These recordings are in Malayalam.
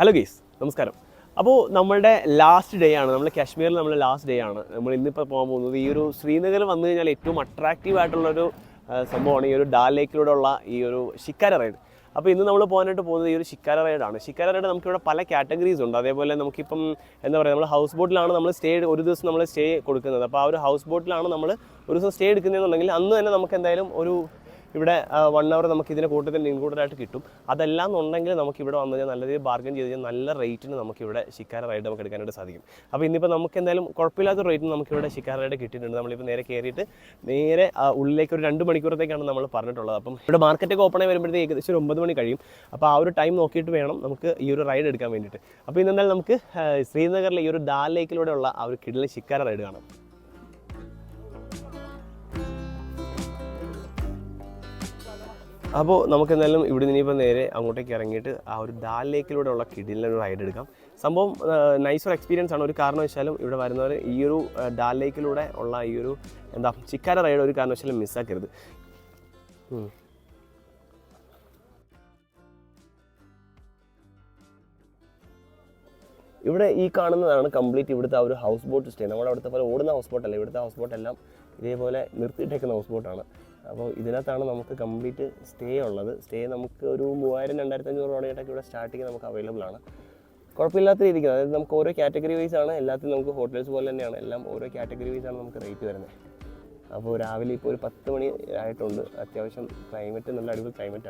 ഹലോ ഗീസ് നമസ്കാരം. അപ്പോൾ നമ്മളുടെ ലാസ്റ്റ് ഡേ ആണ്. നമ്മൾ കാശ്മീരിൽ നമ്മൾ ലാസ്റ്റ് ഡേ ആണ്. നമ്മൾ ഇന്നിപ്പോൾ പോകാൻ പോകുന്നത് ഈ ഒരു ശ്രീനഗർ വന്നു കഴിഞ്ഞാൽ ഏറ്റവും അട്രാക്റ്റീവ് ആയിട്ടുള്ളൊരു സംഭവമാണ് ഈ ഒരു ഡാൽ ലേക്കിലൂടെ ഉള്ള ഈ ഒരു ഷിക്കാര റൈഡ് അപ്പോൾ ഇന്ന് നമ്മൾ പോകാനായിട്ട് പോകുന്നത് ഈ ഒരു ഷിക്കാര റൈഡാണ് ഷിക്കാര റൈഡ് നമുക്കിവിടെ പല കാറ്റഗറീസ് ഉണ്ട്. അതേപോലെ നമുക്കിപ്പം എന്താ പറയുക നമ്മൾ ഹൗസ് ബോട്ടിലാണ് നമ്മൾ സ്റ്റേ ഒരു ദിവസം നമ്മൾ സ്റ്റേ കൊടുക്കുന്നത്. അപ്പോൾ ആ ഒരു ഹൗസ് ബോട്ടിലാണ് നമ്മൾ ഒരു ദിവസം സ്റ്റേ എടുക്കുന്നതെന്നുണ്ടെങ്കിൽ അന്ന് തന്നെ നമുക്ക് എന്തായാലും ഒരു ഇവിടെ വൺ അവർ നമുക്ക് ഇതിന് കൂട്ടത്തിൽ ഇൻക്ലൂഡഡ് ആയിട്ട് കിട്ടും. അതെല്ലാം എന്നുണ്ടെങ്കിൽ നമുക്ക് ഇവിടെ വന്നു കഴിഞ്ഞാൽ നല്ല രീതിയിൽ ബാർഗൻ ചെയ്ത് കഴിഞ്ഞാൽ നല്ല റേറ്റിന് നമുക്ക് ഇവിടെ ശിക്കാര റൈഡ് നമുക്ക് എടുക്കാനായിട്ട് സാധിക്കും. അപ്പോൾ ഇന്നിപ്പോൾ നമുക്ക് എന്തായാലും കുഴപ്പമില്ലാത്ത റേറ്റിന് നമുക്ക് ഇവിടെ ശിക്കാര റൈഡ് കിട്ടിയിട്ടുണ്ട്. നമ്മളിപ്പോൾ നേരെ കയറിയിട്ട് നേരെ ഉള്ളിലേക്ക് ഒരു രണ്ട് മണിക്കൂറത്തേക്കാണ് നമ്മൾ പറഞ്ഞിട്ടുള്ളത്. അപ്പം ഇവിടെ മാർക്കറ്റൊക്കെ ഓപ്പൺ ആയി വരുമ്പോഴത്തേക്ക് ഏകദേശം ഒരു ഒമ്പത് മണി കഴിയും. അപ്പോൾ ആ ഒരു ടൈം നോക്കിയിട്ട് വേണം നമുക്ക് ഈ ഒരു റൈഡ് എടുക്കാൻ വേണ്ടിയിട്ട്. അപ്പോൾ ഇന്നെന്തായാലും നമുക്ക് ശ്രീനഗറിലെ ഈ ഒരു ദാൽ ലേക്കിലൂടെയുള്ള ആ ഒരു കിടലിൽ ശിക്കാര റൈഡ് കാണാം. അപ്പോൾ നമുക്ക് എന്തായാലും ഇവിടെ നിന്ന് ഇനിയിപ്പോൾ നേരെ അങ്ങോട്ടേക്ക് ഇറങ്ങിയിട്ട് ആ ഒരു ദാൽ ലേക്കിലൂടെ ഉള്ള കിടിലിന് ഒരു റൈഡ് എടുക്കാം. സംഭവം നൈസ് ഒരു എക്സ്പീരിയൻസ് ആണ്. ഒരു കാരണവശാലും ഇവിടെ വരുന്നവർ ഈ ഒരു ദാൽ ലേക്കിലൂടെ ഉള്ള ഈ ഒരു എന്താ ചിക്കാര റൈഡ് ഒരു കാരണവശാലും മിസ്സാക്കരുത് ഇവിടെ ഈ കാണുന്നതാണ് കംപ്ലീറ്റ് ഇവിടുത്തെ ആ ഒരു ഹൗസ് ബോട്ട് സ്റ്റേ നമ്മുടെ അവിടുത്തെ പോലെ ഓടുന്ന ഹൗസ് ബോട്ടല്ല ഇവിടുത്തെ ഹൗസ് ബോട്ടെല്ലാം ഇതേപോലെ നിർത്തിയിട്ടേക്കുന്ന ഹൗസ് ബോട്ടാണ് അപ്പോൾ ഇതിനകത്താണ് നമുക്ക് കംപ്ലീറ്റ് സ്റ്റേ ഉള്ളത്. സ്റ്റേ നമുക്ക് ഒരു മൂവായിരം രണ്ടായിരത്തി അഞ്ഞൂറ് രൂപയായിട്ടൊക്കെ ഇവിടെ സ്റ്റാർട്ടിങ് നമുക്ക് അവൈലബിൾ ആണ്. കുഴപ്പമില്ലാത്ത രീതിക്ക് അതായത് നമുക്ക് ഓരോ കാറ്റഗറി വൈസ് ആണ്. എല്ലാത്തിനും നമുക്ക് ഹോട്ടൽസ് പോലെ തന്നെയാണ്. എല്ലാം ഓരോ കാറ്റഗറി വൈസ് ആണ് നമുക്ക് റേറ്റ് വരുന്നത്. അപ്പോൾ രാവിലെ ഇപ്പോൾ ഒരു പത്ത് മണി ആയിട്ടുണ്ട്. അത്യാവശ്യം ക്ലൈമറ്റ് നല്ല അടിപൊളി ക്ലൈമറ്റ്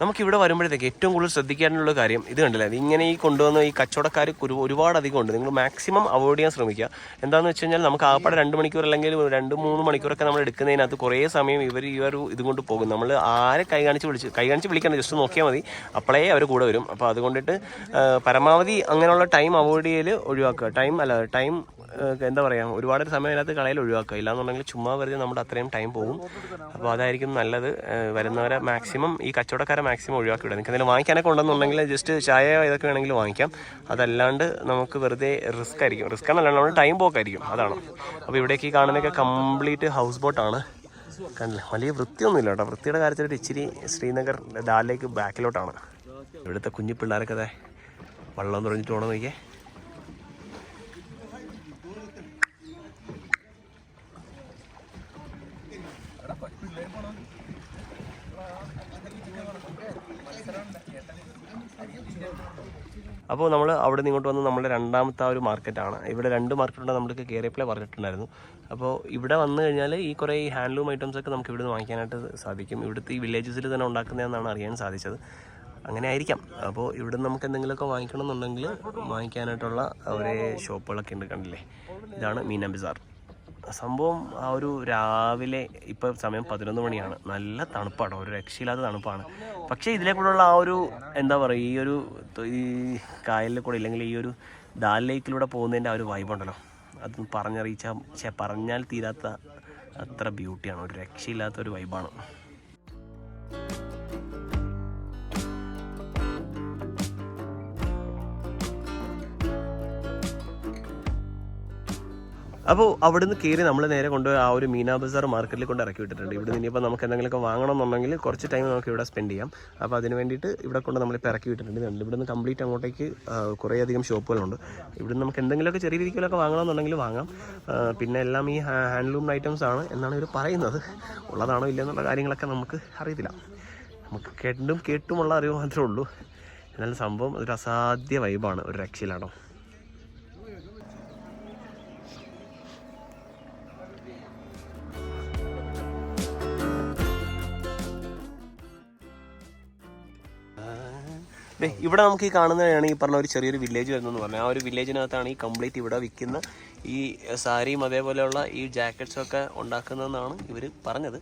നമുക്ക് ഇവിടെ വരുമ്പോഴത്തേക്ക് ഏറ്റവും കൂടുതൽ ശ്രദ്ധിക്കാനുള്ള കാര്യം ഇത് കണ്ടില്ലേ? ഇങ്ങനെ ഈ കൊണ്ടുവന്ന ഈ കച്ചവടക്കാർ ഒരു ഒരുപാട് അധികം ഉണ്ട്. നിങ്ങൾ മാക്സിമം അവോയ്ഡ് ചെയ്യാൻ ശ്രമിക്കുക. എന്താണെന്ന് വെച്ച് കഴിഞ്ഞാൽ നമുക്ക് ആപ്പാടെ രണ്ട് മണിക്കൂർ അല്ലെങ്കിൽ രണ്ട് മൂന്ന് മണിക്കൂറൊക്കെ നമ്മൾ എടുക്കുന്നതിനകത്ത് കുറേ സമയം ഇവർ ഈ ഒരു ഇതുകൊണ്ട് പോകും. നമ്മൾ ആരെ കൈ കാണിച്ച് വിളിച്ച് കൈ കാണിച്ച് വിളിക്കണം ജസ്റ്റ് നോക്കിയാൽ മതി. അപ്പോഴേ അവർ കൂടെ വരും. അപ്പോൾ അതുകൊണ്ടിട്ട് പരമാവധി അങ്ങനെയുള്ള ടൈം അവോയ്ഡ് ചെയ്യൽ ഒഴിവാക്കുക. ടൈം അല്ല ടൈം എന്താ പറയുക ഒരുപാട് സമയം അതിനകത്ത് കളയിൽ ഒഴിവാക്കുക. ഇല്ലാന്നുണ്ടെങ്കിൽ ചുമ്മാ വെറുതെ നമ്മുടെ അത്രയും ടൈം പോകും. അപ്പോൾ അതായിരിക്കും നല്ലത്. വരുന്നവരെ മാക്സിമം ഈ കച്ചവടക്കാരെ മാക്സിമം ഒഴിവാക്കി വിടുക നിങ്ങൾക്ക് എന്തെങ്കിലും വാങ്ങിക്കാനൊക്കെ ഉണ്ടെന്നുണ്ടെങ്കിൽ ജസ്റ്റ് ചായ ഇതൊക്കെ വേണമെങ്കിൽ വാങ്ങിക്കാം. അതല്ലാണ്ട് നമുക്ക് വെറുതെ റിസ്ക് ആയിരിക്കും. റിസ്ക് എന്നല്ല നമ്മുടെ ടൈം പോക്കായിരിക്കും. അതാണ്. അപ്പോൾ ഇവിടേക്ക് ഈ കാണുന്നതൊക്കെ കംപ്ലീറ്റ് ഹൗസ് ബോട്ടാണ് കണ്ടില്ല? വലിയ വൃത്തിയൊന്നുമില്ല കേട്ടോ. വൃത്തിയുടെ കാര്യത്തിലൊരു ഇച്ചിരി ശ്രീനഗർ ഡാലിലേക്ക് ബാക്കിലോട്ടാണ് ഇവിടുത്തെ കുഞ്ഞു പിള്ളേരൊക്കെ അതെ വെള്ളം തുറഞ്ഞിട്ട് പോകണം നോക്കിയേ അപ്പോൾ നമ്മൾ അവിടെ നിന്ന് ഇങ്ങോട്ട് വന്ന് നമ്മുടെ രണ്ടാമത്തെ ആ ഒരു മാർക്കറ്റാണ്. ഇവിടെ രണ്ട് മാർക്കറ്റുണ്ട് നമ്മൾക്ക് കയറിയപ്പോഴേ പറഞ്ഞിട്ടുണ്ടായിരുന്നു. അപ്പോൾ ഇവിടെ വന്ന് കഴിഞ്ഞാൽ ഈ കുറേ ഈ ഹാൻഡ്ലൂം ഐറ്റംസ് ഒക്കെ നമുക്ക് ഇവിടെ നിന്ന് വാങ്ങിക്കാനായിട്ട് സാധിക്കും. ഇവിടുത്തെ ഈ വില്ലേജസിൽ തന്നെ ഉണ്ടാക്കുന്നതെന്നാണ് അറിയാൻ സാധിച്ചത്. അങ്ങനെ ആയിരിക്കാം. അപ്പോൾ ഇവിടെ നമുക്ക് എന്തെങ്കിലുമൊക്കെ വാങ്ങിക്കണം എന്നുണ്ടെങ്കിൽ വാങ്ങിക്കാനായിട്ടുള്ള ഒരേ ഷോപ്പുകളൊക്കെ ഉണ്ട് കണ്ടില്ലേ? ഇതാണ് മീന ബിസാർ. സംഭവം ആ ഒരു രാവിലെ ഇപ്പൊ സമയം പതിനൊന്ന് മണിയാണ്. നല്ല തണുപ്പാണ്. ഒരു രക്ഷയില്ലാത്ത തണുപ്പാണ്. പക്ഷേ ഇതിലെ കൂടെയുള്ള ആ ഒരു എന്താ പറയുക ഈ ഒരു ഈ കായലിൽ കൂടെ ഇല്ലെങ്കിൽ ഈ ഒരു ദാൽ ലേക്കിലൂടെ പോകുന്നതിന്റെ ആ ഒരു വൈബുണ്ടല്ലോ അത് പറഞ്ഞറിയിച്ചാൽ പറഞ്ഞാൽ തീരാത്ത അത്ര ബ്യൂട്ടിയാണ് ഒരു രക്ഷയില്ലാത്ത ഒരു വൈബാണ് അപ്പോൾ അവിടെ നിന്ന് കയറി നമ്മൾ നേരെ കൊണ്ടുപോയി ആ ഒരു മീനാ ബസാർ മാർക്കറ്റിൽ കൊണ്ട് ഇറക്കി വിട്ടിട്ടുണ്ട്. ഇവിടെ ഇനിയിപ്പോൾ നമുക്ക് എന്തെങ്കിലുമൊക്കെ വാങ്ങണം എന്നുണ്ടെങ്കിൽ കുറച്ച് ടൈം നമുക്ക് ഇവിടെ സ്പെൻഡ് ചെയ്യാം. അപ്പോൾ അതിന് വേണ്ടിയിട്ട് ഇവിടെ കൊണ്ട് നമ്മളിപ്പോൾ ഇറക്കി വിട്ടിട്ടുണ്ട്. ഇവിടെ ഇവിടുന്ന് കംപ്ലീറ്റ് അങ്ങോട്ടേക്ക് കുറേയധികം ഷോപ്പുകളുണ്ട്. ഇവിടുന്ന് നമുക്ക് എന്തെങ്കിലുമൊക്കെ ചെറിയ രീതിയിലൊക്കെ വാങ്ങണമെന്നുണ്ടെങ്കിൽ വാങ്ങാം. പിന്നെ എല്ലാം ഈ ഹാൻഡ്ലൂം ഐറ്റംസ് ആണ് എന്നാണ് ഇവർ പറയുന്നത്. ഉള്ളതാണോ ഇല്ലെന്നുള്ള കാര്യങ്ങളൊക്കെ നമുക്ക് അറിയത്തില്ല. നമുക്ക് കേട്ടും കേട്ടുമുള്ള അറിവ് മാത്രമേ ഉള്ളൂ. എന്നാലും സംഭവം ഒരു അസാധ്യ വൈബാണ് ഒരു രക്ഷയിലാണോ? ഇവിടെ നമുക്ക് ഈ കാണുന്നതാണ് ഈ പറഞ്ഞ ഒരു ചെറിയൊരു വില്ലേജ് വരുന്നതെന്ന് പറഞ്ഞാൽ ആ ഒരു വില്ലേജിനകത്താണ് ഈ കംപ്ലീറ്റ് ഇവിടെ വിൽക്കുന്ന ഈ സാരിയും അതേപോലെയുള്ള ഈ ജാക്കറ്റ്സും ഒക്കെ ഉണ്ടാക്കുന്നതെന്നാണ് ഇവർ പറഞ്ഞത്.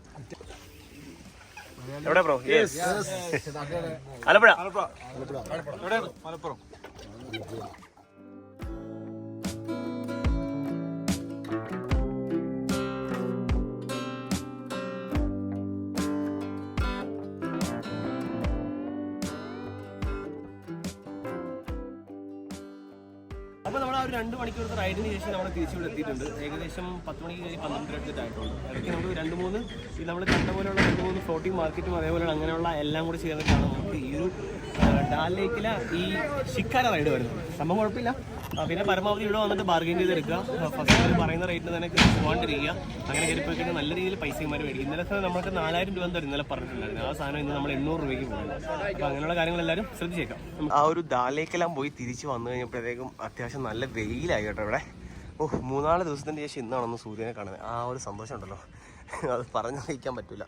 എവിടെ ബ്രോ ആലപ്പുഴ. മലപ്പുറം അപ്പോൾ നമ്മൾ ആ ഒരു രണ്ട് മണിക്കൂറത്തെ റൈഡിന് ശേഷം നമ്മൾ തിരിച്ചിവിടെ എത്തിയിട്ടുണ്ട്. ഏകദേശം പത്ത് മണിക്ക് കഴിഞ്ഞ് പന്ത്രണ്ട് എടുത്തിട്ടായിട്ടുണ്ട് ഇടയ്ക്ക് നമുക്ക് രണ്ട് മൂന്ന് ഈ നമ്മൾ കണ്ട പോലെയുള്ള രണ്ട് മൂന്ന് ഫ്ലോട്ടിംഗ് മാർക്കറ്റും അതേപോലെ അങ്ങനെയുള്ള എല്ലാം കൂടി ചേർന്നിട്ടാണ് നമുക്ക് ഈ ഒരു ഡാൽ ലേക്കിലെ ഈ ഷിക്കാര റൈഡ് വരുന്നത്. സംഭവം കുഴപ്പമില്ല. പിന്നെ പരമാവധി ഇവിടെ വന്നിട്ട് ബാർഗെയിൻ ചെയ്തെടുക്കുക. ഫസ്റ്റ് പറയുന്ന റേറ്റിന് തന്നെ പോകാണ്ടിരിക്കുക. അങ്ങനെ കയറിപ്പോയി കഴിഞ്ഞാൽ നല്ല രീതിയിൽ പൈസമാർ മേടിക്കും. ഇന്നലെ നമുക്ക് നാലായിരം രൂപ എന്താ ഇന്നലെ പറഞ്ഞിട്ടുണ്ടായിരുന്നു. ആ സാധനം ഇന്ന് നമ്മൾ എണ്ണൂറ് രൂപയ്ക്ക് പോകുന്നത് അപ്പോൾ അങ്ങനെയുള്ള കാര്യങ്ങളെല്ലാവരും ശ്രദ്ധിച്ചേക്കാം. ആ ഒരു ദാലേക്കെല്ലാം പോയി തിരിച്ച് വന്നു കഴിഞ്ഞപ്പോഴത്തേക്കും അത്യാവശ്യം നല്ല വെയിലായി കേട്ടോ ഇവിടെ. ഓ മൂന്നാൽ ദിവസത്തിന് ശേഷം ഇന്നാണെന്ന് സൂര്യനെ കാണുന്നത്. ആ ഒരു സന്തോഷം ഉണ്ടല്ലോ. അത് പറഞ്ഞറിയിക്കാൻ പറ്റില്ല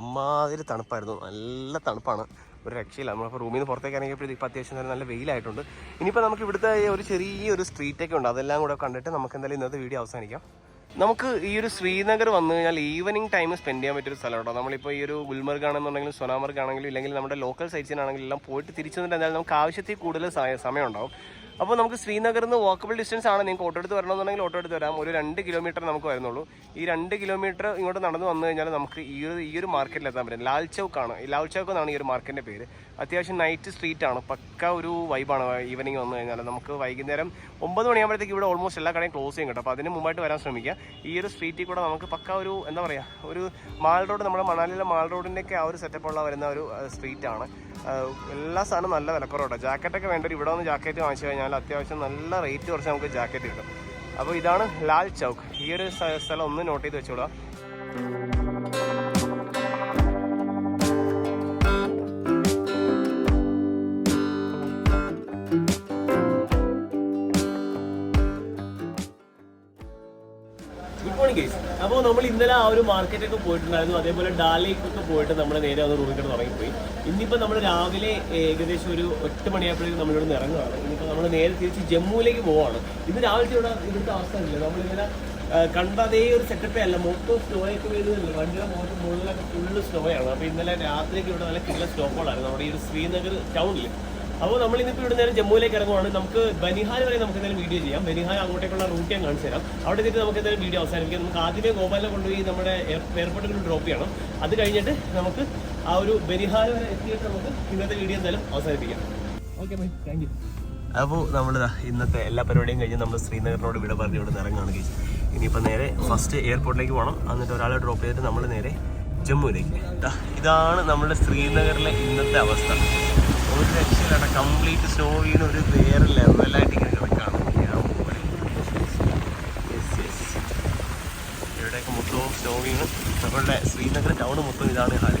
അമ്മാതിരി തണുപ്പായിരുന്നു. നല്ല തണുപ്പാണ്. ഒരു രക്ഷയില്ല. നമ്മളിപ്പോൾ റൂമിൽ നിന്ന് പുറത്തേക്ക് ഇറങ്ങിയപ്പോഴത്തേക്ക് ഇപ്പോൾ അത്യാവശ്യം നല്ല വെയിലായിട്ടുണ്ട്. ഇനിയിപ്പോൾ നമുക്ക് ഇവിടുത്തെ ഒരു ചെറിയൊരു സ്ട്രീറ്റൊക്കെ ഉണ്ട്. അതെല്ലാം കൂടെ കണ്ടിട്ട് നമുക്ക് എന്തായാലും ഇന്നത്തെ വീഡിയോ അവസാനിക്കാം. നമുക്ക് ഈ ഒരു ശ്രീനഗർ വന്നു കഴിഞ്ഞാൽ ഈവനിങ് ടൈം സ്പെൻഡ് ചെയ്യാൻ പറ്റിയൊരു കേട്ടോ. നമ്മളിപ്പോൾ ഈ ഒരു ഗുൽമർഗ് ആണെന്നുണ്ടെങ്കിലും സൊനാമർഗ് ആണെങ്കിലും ഇല്ലെങ്കിൽ നമ്മുടെ ലോക്കൽ സൈറ്റ്സിനാണെങ്കിലും എല്ലാം പോയിട്ട് തിരിച്ചു വന്നിട്ട് എന്തായാലും നമുക്ക് ആവശ്യത്തിൽ കൂടുതൽ സമയം ഉണ്ടാവും. അപ്പോൾ നമുക്ക് ശ്രീനഗറിൽ നിന്ന് വാക്കബിൾ ഡിസ്റ്റൻസ് ആണ് നിങ്ങൾക്ക് ഓട്ടോ എടുത്ത് വരണമെന്നുണ്ടെങ്കിൽ ഓട്ടോ എടുത്ത് വരാം. ഒരു രണ്ട് കിലോമീറ്റർ നമുക്ക് വരുന്നുള്ളൂ. ഈ രണ്ട് കിലോമീറ്റർ ഇങ്ങോട്ട് നടന്ന് വന്നു കഴിഞ്ഞാൽ നമുക്ക് ഈ ഒരു ഈ ഒരു മാർക്കറ്റിൽ എത്താൻ പറ്റും. ലാൽ ചൗക്കാണ്. ലാൽ ചൗക്ക് എന്നാണ് ഈ ഒരു മാർക്കറ്റിന്റെ പേര്. അത്യാവശ്യം നൈറ്റ് സ്ട്രീറ്റ് ആണ്. പക്ക ഒരു വൈബാണ് ഈവനിങ് വന്നു കഴിഞ്ഞാൽ നമുക്ക് വൈകുന്നേരം ഒമ്പത് മണിയാകുമ്പോഴത്തേക്ക് ഇവിടെ ഓൾമോസ്റ്റ് എല്ലാ കടയും ക്ലോസ് ചെയ്യും കേട്ടോ. അപ്പോൾ അതിന് മുമ്പായിട്ട് വരാൻ ശ്രമിക്കുക. ഈ ഒരു സ്ട്രീറ്റിൽ കൂടെ നമുക്ക് പക്ക ഒരു എന്താ പറയുക ഒരു മാൾ റോഡ് നമ്മുടെ മണാലിയിലെ മാൾ റോഡിന്റെയൊക്കെ ആ ഒരു സെറ്റപ്പുള്ള വരുന്ന ഒരു സ്ട്രീറ്റ് ആണ്. എല്ലാ സാധനവും നല്ല വിലക്കുറവാണ് ജാക്കറ്റൊക്കെ വേണ്ടവർ ഇവിടെ വന്ന് ജാക്കറ്റ് വാങ്ങിച്ചു കഴിഞ്ഞാൽ അത്യാവശ്യം നല്ല റേറ്റ് കുറച്ച് നമുക്ക് ജാക്കറ്റ് കിട്ടും. അപ്പോൾ ഇതാണ് ലാൽ ചൗക്ക്. ഈ ഒരു സ്ഥലം ഒന്ന് നോട്ട് ചെയ്ത് വെച്ചോളാം അപ്പോൾ നമ്മൾ ഇന്നലെ ആ ഒരു മാർക്കറ്റൊക്കെ പോയിട്ടുണ്ടായിരുന്നു. അതേപോലെ ഡാലേക്കൊക്കെ പോയിട്ട് നമ്മൾ നേരെ അത് റൂമിൽ കിടന്ന് തുടങ്ങിപ്പോയി ഇന്നിപ്പോൾ നമ്മൾ രാവിലെ ഏകദേശം ഒരു എട്ട് മണിയായപ്പോഴേക്കും നമ്മളിവിടെ നിന്ന് ഇറങ്ങുകയാണ് ഇനിയിപ്പോൾ നമ്മൾ നേരെ തിരിച്ച് ജമ്മുവിലേക്ക് പോവാണ്. ഇന്ന് രാവിലത്തെ ഇവിടെ ഇവിടുത്തെ അവസ്ഥ ഇല്ല. നമ്മളിങ്ങനെ കണ്ട അതേ ഒരു സെറ്റപ്പേ അല്ല. മൊത്തം സ്റ്റോയൊക്കെ വരുന്നില്ല വണ്ടിയുടെ മുഖത്ത് മുകളിലൊക്കെ ഫുള്ള് സ്റ്റോയാണ് അപ്പോൾ ഇന്നലെ രാത്രിക്ക് ഇവിടെ നല്ല കിള്ള സ്റ്റോപ്പുകളായിരുന്നു നമ്മുടെ ഈ ഒരു ശ്രീനഗർ ടൗണിൽ അപ്പോൾ നമ്മൾ ഇന്നിപ്പോൾ ഇവിടെ നേരെ ജമ്മുവിലേക്ക് ഇറങ്ങുവാണ്. നമുക്ക് ബനിഹാൽ വരെ നമുക്ക് എന്തായാലും വീഡിയോ ചെയ്യാം. ബനിഹാൽ അങ്ങോട്ടേക്കുള്ള റൂട്ട് ഞാൻ കാണിച്ചു തരാം. അവിടെ എത്തിയിട്ട് നമുക്ക് എന്തായാലും വീഡിയോ അവസാനിപ്പിക്കാം. നമുക്ക് ആദ്യമേ ഗോപാലിനെ കൊണ്ടുപോയി നമ്മുടെ എയർപോർട്ടിൽ ഡ്രോപ്പ് ചെയ്യണം. അത് കഴിഞ്ഞിട്ട് നമുക്ക് ആ ഒരു ബനിഹാൽ വരെ എത്തിയിട്ട് നമുക്ക് ഇന്നത്തെ വീഡിയോ എന്തായാലും അവസാനിപ്പിക്കാം. ഓക്കെ ബൈ താങ്ക് യു അപ്പോൾ നമ്മൾ ഇന്നത്തെ എല്ലാ പരിപാടിയും കഴിഞ്ഞ് നമ്മൾ ശ്രീനഗറിനോട് വിട പറഞ്ഞ് ഇവിടെ നിന്ന് ഇറങ്ങുകയാണ് കേസ് ഇനിയിപ്പോൾ നേരെ ഫസ്റ്റ് എയർപോർട്ടിലേക്ക് പോകണം എന്നിട്ട് ഒരാളെ ഡ്രോപ്പ് ചെയ്തിട്ട് നമ്മൾ നേരെ ജമ്മുവിലേക്ക്. ഇതാണ് നമ്മുടെ ശ്രീനഗറിലെ ഇന്നത്തെ അവസ്ഥ. ഒരു രക്ഷയില്ലാട്ട കംപ്ലീറ്റ് സ്നോ വീണ് ഒരു വേറെ ലെവലായിട്ട് ഇങ്ങനെ കിടക്കാണ് ഇവിടെയൊക്കെ മൊത്തവും സ്നോ വീണ് നമ്മളുടെ ശ്രീനഗർ ടൗൺ മൊത്തം ഇതാണ് ഹാൽ.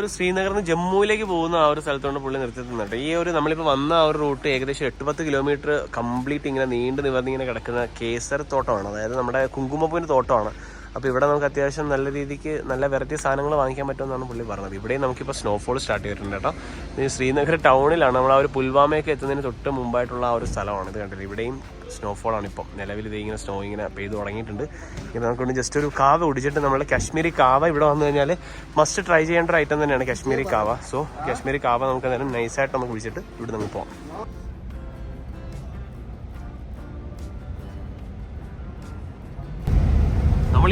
ഒരു ശ്രീനഗറിൽ നിന്ന് ജമ്മുവിലേക്ക് പോകുന്ന ആ ഒരു സ്ഥലത്തോണ്ട് പുള്ളി നിർത്തി തന്നിട്ട് ഈ ഒരു നമ്മളിപ്പോൾ വന്ന ആ ഒരു റൂട്ട് ഏകദേശം എട്ട് പത്ത് കിലോമീറ്റർ കംപ്ലീറ്റ് ഇങ്ങനെ നീണ്ടു നിവർന്നിങ്ങനെ കിടക്കുന്ന കേസർ തോട്ടമാണ്. അതായത് നമ്മുടെ കുങ്കുമപ്പൂവിന്റെ തോട്ടമാണ്. അപ്പോൾ ഇവിടെ നമുക്ക് അത്യാവശ്യം നല്ല രീതിക്ക് നല്ല വെറൈറ്റി സാധനങ്ങൾ വാങ്ങിക്കാൻ പറ്റുമെന്നാണ് പുള്ളി പറഞ്ഞത്. ഇവിടെയും നമുക്കിപ്പോൾ സ്നോഫോൾ സ്റ്റാർട്ട് ചെയ്തിട്ടുണ്ട് കേട്ടോ. ഇത് ശ്രീനഗർ ടൗണിലാണ്. നമ്മൾ ആ ഒരു പുൽവാമയൊക്കെ എത്തുന്നതിന് തൊട്ട് മുമ്പായിട്ടുള്ള ആ ഒരു സ്ഥലമാണ്. ഇത് കണ്ടത് ഇവിടെയും സ്നോഫോൾ ആണ് ഇപ്പം. നിലവിൽ ഇത് ഇങ്ങനെ സ്നോ ഇങ്ങനെ പെയ്ത് തുടങ്ങിയിട്ടുണ്ട്. ഇങ്ങനെ നമുക്കൊന്ന് ജസ്റ്റ് ഒരു കാവ ഒടിച്ചിട്ട് നമ്മൾ കാശ്മീരി കാവ ഇവിടെ വന്നു കഴിഞ്ഞാൽ മസ്റ്റ് ട്രൈ ചെയ്യേണ്ട ഒരു ഐറ്റം തന്നെയാണ് കാശ്മീരി കാവ. സോ കാശ്മീരി കാവ നമുക്ക് എന്തായാലും നൈസായിട്ട് നമുക്ക് കുടിച്ചിട്ട് ഇവിടെ നമുക്ക് പോകാം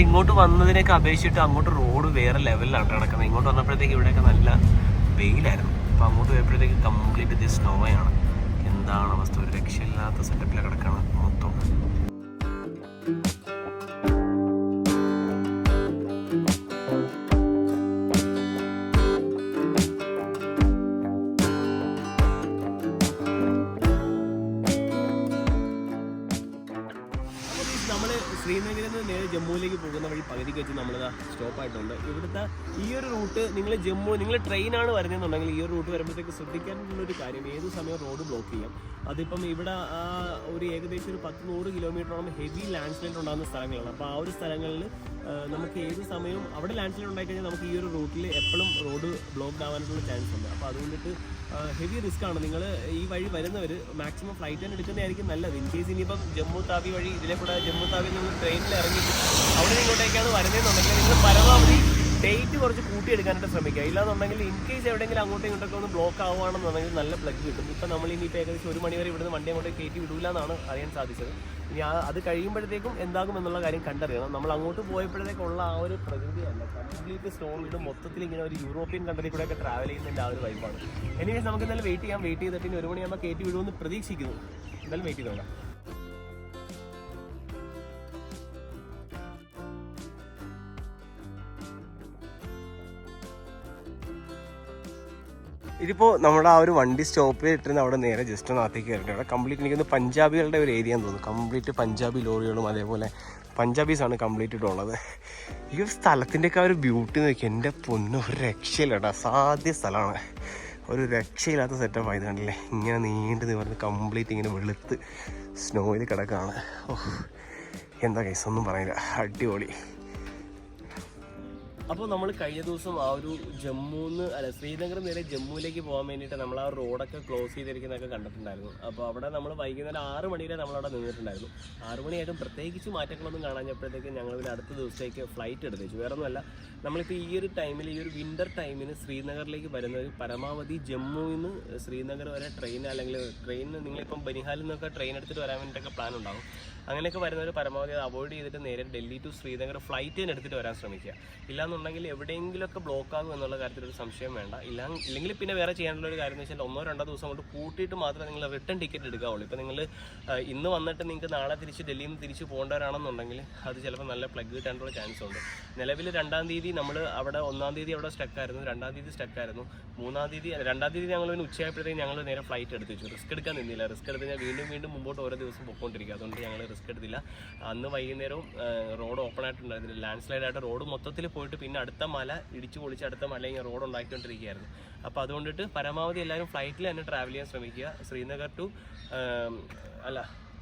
ഇങ്ങോട്ട് വന്നതിനൊക്കെ അപേക്ഷിച്ചിട്ട് അങ്ങോട്ട് റോഡ് വേറെ ലെവലിലാണ് കിടക്കുന്നത്. ഇങ്ങോട്ട് വന്നപ്പോഴത്തേക്ക് ഇവിടെയൊക്കെ നല്ല വെയിലായിരുന്നു. അപ്പോൾ അങ്ങോട്ട് പോയപ്പോഴത്തേക്ക് കംപ്ലീറ്റ് ഇത് സ്നോയാണ് എന്താണ് അവസ്ഥ? ഒരു രക്ഷയില്ലാത്ത സെറ്റപ്പിലാണ് കിടക്കണം സ്റ്റോപ്പായിട്ടുണ്ട്. ഇവിടുത്തെ ഈ ഒരു റൂട്ട് നിങ്ങൾ ജമ്മു നിങ്ങൾ ട്രെയിനാണ് വരുന്നതെന്നുണ്ടെങ്കിൽ ഈ ഒരു റൂട്ട് വരുമ്പോഴത്തേക്ക് ശ്രദ്ധിക്കാനുള്ള ഒരു കാര്യം ഏത് സമയം റോഡ് ബ്ലോക്ക് ചെയ്യാം. അതിപ്പം ഇവിടെ ഒരു ഏകദേശം ഒരു പത്ത് നൂറ് കിലോമീറ്ററോളം ഹെവി ലാൻഡ് സ്ലൈഡ് ഉണ്ടാകുന്ന സ്ഥലങ്ങളാണ്. അപ്പോൾ ആ ഒരു സ്ഥലങ്ങളിൽ നമുക്ക് ഏത് സമയവും അവിടെ ലാൻഡ് സ്ലൈഡ് ഉണ്ടായിക്കഴിഞ്ഞാൽ നമുക്ക് ഈ ഒരു റൂട്ടിൽ എപ്പോഴും റോഡ് ബ്ലോക്ക് ആവാനുള്ള ചാൻസ് ഉണ്ട്. അപ്പോൾ അതുകൊണ്ടിട്ട് ഹെവി റിസ്ക് ആണ്. നിങ്ങൾ ഈ വഴി വരുന്നവർ മാക്സിമം ഫ്ലൈറ്റ് തന്നെ എടുക്കുന്നതായിരിക്കും നല്ലത്. ഇൻ കേസ് ഇനിയിപ്പം ജമ്മു താവി വഴി ഇതിലെ കൂടെ ജമ്മു താവിയിൽ നിന്ന് ട്രെയിനിൽ ഇറങ്ങി അവിടെ ഇങ്ങോട്ടേക്കാണ് വരുന്നതെന്നുണ്ടെങ്കിൽ നിങ്ങൾ പരമാവധി ഡേറ്റ് കുറച്ച് കൂട്ടിയെടുക്കാനായിട്ട് ശ്രമിക്കുക. ഇല്ലാന്നുണ്ടെങ്കിൽ ഇൻ കേസ് എവിടെയെങ്കിലും അങ്ങോട്ടും ഇങ്ങോട്ടൊക്കെ ഒന്ന് ബ്ലോക്ക് ആവുകയാണെന്നുണ്ടെങ്കിൽ നല്ല പ്ലഗ് കിട്ടും. ഇപ്പം നമ്മൾ ഇനി ഇപ്പോൾ ഏകദേശം ഒരു മണിവരെ ഇവിടുന്ന് വണ്ടി അങ്ങോട്ട് കയറ്റി വിടൂല എന്നാണ് അറിയാൻ സാധിച്ചത്. ഇനി അത് കഴിയുമ്പോഴത്തേക്കും എന്താകും എന്നുള്ള കാര്യം കണ്ടറിയണം. നമ്മൾ അങ്ങോട്ട് പോയപ്പോഴത്തേക്കുള്ള ആ ഒരു പ്രകൃതിയല്ല. കംപ്ലീറ്റ് സ്റ്റോൺ വീട് മൊത്തത്തിൽ ഇങ്ങനെ ഒരു യൂറോപ്യൻ കൺട്രി കൂടെ ഒക്കെ ട്രാവൽ ചെയ്യുന്നതിന്റെ ആ ഒരു വൈബാണ് എനിവേസ് നമുക്ക് എന്തായാലും വെയിറ്റ് ചെയ്യാം. വെയിറ്റ് ചെയ്തിട്ട് ഇനി ഒരു മണിയാകുമ്പോൾ കയറ്റി വിടുമെന്ന് പ്രതീക്ഷിക്കുന്നു. എന്തായാലും വെയിറ്റ് ചെയ്ത് ഇതിപ്പോൾ നമ്മുടെ ആ ഒരു വണ്ടി സ്റ്റോപ്പ് ചെയ്തിട്ട് അവിടെ നേരെ ജസ്റ്റ് ഒന്ന് അകത്തേക്ക് കയറിയിട്ട് അവിടെ കംപ്ലീറ്റ് എനിക്കൊന്ന് പഞ്ചാബികളുടെ ഒരു ഏരിയ തോന്നുന്നു. കംപ്ലീറ്റ് പഞ്ചാബി ലോറികളും അതേപോലെ പഞ്ചാബീസാണ് കംപ്ലീറ്റ് ഇട്ടുള്ളത്. ഈ ഒരു സ്ഥലത്തിന്റെയൊക്കെ ഒരു ബ്യൂട്ടി നോക്കി. എന്റെ പൊന്നും ഒരു രക്ഷയില്ല അസാധ്യ സ്ഥലമാണ്. ഒരു രക്ഷയില്ലാത്ത സെറ്റപ്പ് ആയത് കണ്ടില്ലേ? ഇങ്ങനെ നീണ്ടു നിവർന്ന് കംപ്ലീറ്റ് ഇങ്ങനെ വെളുത്ത് സ്നോയിൽ കിടക്കുകയാണ് ഓഹ് എന്താ കേസ് ഒന്നും പറയില്ല. അടിപൊളി. അപ്പോൾ നമ്മൾ കഴിഞ്ഞ ദിവസം ആ ഒരു ജമ്മുന്ന് അല്ല ശ്രീനഗർ നേരെ ജമ്മുവിലേക്ക് പോകാൻ വേണ്ടിയിട്ട് നമ്മൾ ആ റോഡൊക്കെ ക്ലോസ് ചെയ്തിരിക്കുന്നതൊക്കെ കണ്ടിട്ടുണ്ടായിരുന്നു. അപ്പോൾ അവിടെ നമ്മൾ വൈകുന്നേരം ആറ് മണി വരെ നമ്മളവിടെ നിന്നിട്ടുണ്ടായിരുന്നു. ആറ് മണിയായിട്ടും പ്രത്യേകിച്ച് മാറ്റങ്ങളൊന്നും കാണാഞ്ഞപ്പോഴത്തേക്ക് ഞങ്ങൾ പിന്നെ അടുത്ത ദിവസത്തേക്ക് ഫ്ലൈറ്റ് എടുത്തു വെച്ചു വേറെ ഒന്നുമല്ല നമ്മളിപ്പോൾ ഈ ഒരു ടൈമിൽ ഈ ഒരു വിന്റർ ടൈമിന് ശ്രീനഗറിലേക്ക് വരുന്നത് പരമാവധി ജമ്മുവിൽ നിന്ന് ശ്രീനഗർ വരെ ട്രെയിൻ അല്ലെങ്കിൽ ട്രെയിൻ നിങ്ങളിപ്പം ബനിഹാലിൽ നിന്നൊക്കെ ട്രെയിൻ എടുത്തിട്ട് വരാൻ വേണ്ടിയിട്ടൊക്കെ പ്ലാൻ ഉണ്ടാകും അങ്ങനെയൊക്കെ വരുന്നവർ പരമാവധി അവോയ്ഡ് ചെയ്തിട്ട് നേരെ ഡൽഹി ടു ശ്രീനഗർ ഫ്ലൈറ്റ് തന്നെ എടുത്തിട്ട് വരാൻ ശ്രമിക്കുക. ഇല്ലാന്നുണ്ടെങ്കിൽ എവിടെയെങ്കിലുമൊക്കെ ബ്ലോക്ക് ആകും എന്നുള്ള കാര്യത്തിൽ ഒരു സംശയം വേണ്ട. ഇല്ല ഇല്ലെങ്കിൽ പിന്നെ വേറെ ചെയ്യാനുള്ള ഒരു കാര്യം എന്ന് വെച്ചാൽ ഒന്നോ രണ്ടോ ദിവസം കൊണ്ട് കൂട്ടിയിട്ട് മാത്രമേ നിങ്ങൾ റിട്ടേൺ ടിക്കറ്റ് എടുക്കാവുള്ളൂ. ഇപ്പോൾ നിങ്ങൾ ഇന്ന് വന്നിട്ട് നിങ്ങൾക്ക് നാളെ തിരിച്ച് ഡൽഹിയിൽ നിന്ന് തിരിച്ച് പോകേണ്ടവരാണെന്നുണ്ടെങ്കിൽ അത് ചിലപ്പോൾ നല്ല പ്ലഗ് കിട്ടാനുള്ള ചാൻസ് ഉണ്ട്. നിലവിൽ രണ്ടാം തീയതി നമ്മൾ അവിടെ ഒന്നാം തീയതി അവിടെ സ്റ്റക്കായിരുന്നു രണ്ടാം തീയതി സ്റ്റക്കായിരുന്നു മൂന്നാം തീയതി രണ്ടാം തീയതി ഞങ്ങൾ പിന്നെ ഉച്ചയായപ്പോഴത്തേക്ക് ഞങ്ങൾ നേരെ ഫ്ലൈറ്റ് എടുത്ത് വെച്ചു റിസ്ക് എടുക്കാൻ നിന്നില്ല. റിസ്ക് എടുത്ത് ഞാൻ വീണ്ടും വീണ്ടും മുമ്പോട്ട് ഓരോ ദിവസം പൊക്കോണ്ടിരിക്കുക അതുകൊണ്ട് ഞങ്ങൾ റിസ്ക് എടുത്തില്ല. അന്ന് വൈകുന്നേരവും റോഡ് ഓപ്പൺ ആയിട്ടുണ്ടായിരുന്നില്ല. ലാൻഡ് സ്ലൈഡ് ആയിട്ട് റോഡ് മൊത്തത്തിൽ പോയിട്ട് പിന്നെ അടുത്ത മല ഇടിച്ചു പൊളിച്ച് അടുത്ത മല ഇങ്ങനെ റോഡ് ഉണ്ടാക്കിക്കൊണ്ടിരിക്കുകയായിരുന്നു. അപ്പോൾ അതുകൊണ്ടിട്ട് പരമാവധി എല്ലാവരും ഫ്ലൈറ്റിൽ തന്നെ ട്രാവൽ ചെയ്യാൻ ശ്രമിക്കുക. ശ്രീനഗർ ടു അല്ല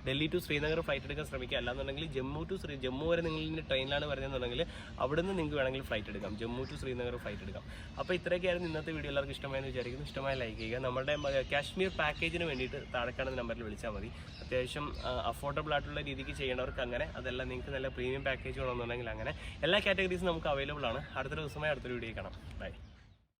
ഡൽഹി ടു ശ്രീനഗർ ഫ്ലൈറ്റ് എടുക്കാൻ ശ്രമിക്കുക. അല്ലാന്നുണ്ടെങ്കിൽ ജമ്മു ടു ശ്രീ ജമ്മു വരെ നിങ്ങൾ ട്രെയിനിലാണ് വരുന്നതെന്നുണ്ടെങ്കിൽ അവിടെ നിന്ന് നിങ്ങൾക്ക് വേണമെങ്കിൽ ഫ്ലൈറ്റ് എടുക്കാം. ജമ്മു ടു ശ്രീനഗർ ഫ്ലൈറ്റ് എടുക്കാം. അപ്പോൾ ഇത്രയൊക്കെയായിരുന്നു ഇന്നത്തെ വീഡിയോ എല്ലാവർക്കും ഇഷ്ടമായെന്ന് വിചാരിക്കുന്നു. ഇഷ്ടമായ ലൈക്ക് ചെയ്യുക. നമ്മുടെ കാശ്മീർ പാക്കേജിന് വേണ്ടിയിട്ട് താഴെ കാണുന്ന നമ്പറിൽ വിളിച്ചാൽ മതി. അത്യാവശ്യം അഫോർഡബിൾ ആയിട്ടുള്ള രീതിക്ക് ചെയ്യേണ്ടവർക്ക് അങ്ങനെ അതെല്ലാം നിങ്ങൾക്ക് നല്ല പ്രീമിയം പാക്കേജ് വേണമെന്നുണ്ടെങ്കിൽ അങ്ങനെ. എല്ലാ കാറ്റഗറീസും നമുക്ക് അവൈലബിൾ ആണ്. അടുത്ത ദിവസമായി അടുത്തൊരു വീഡിയോ കാണാം. ബൈ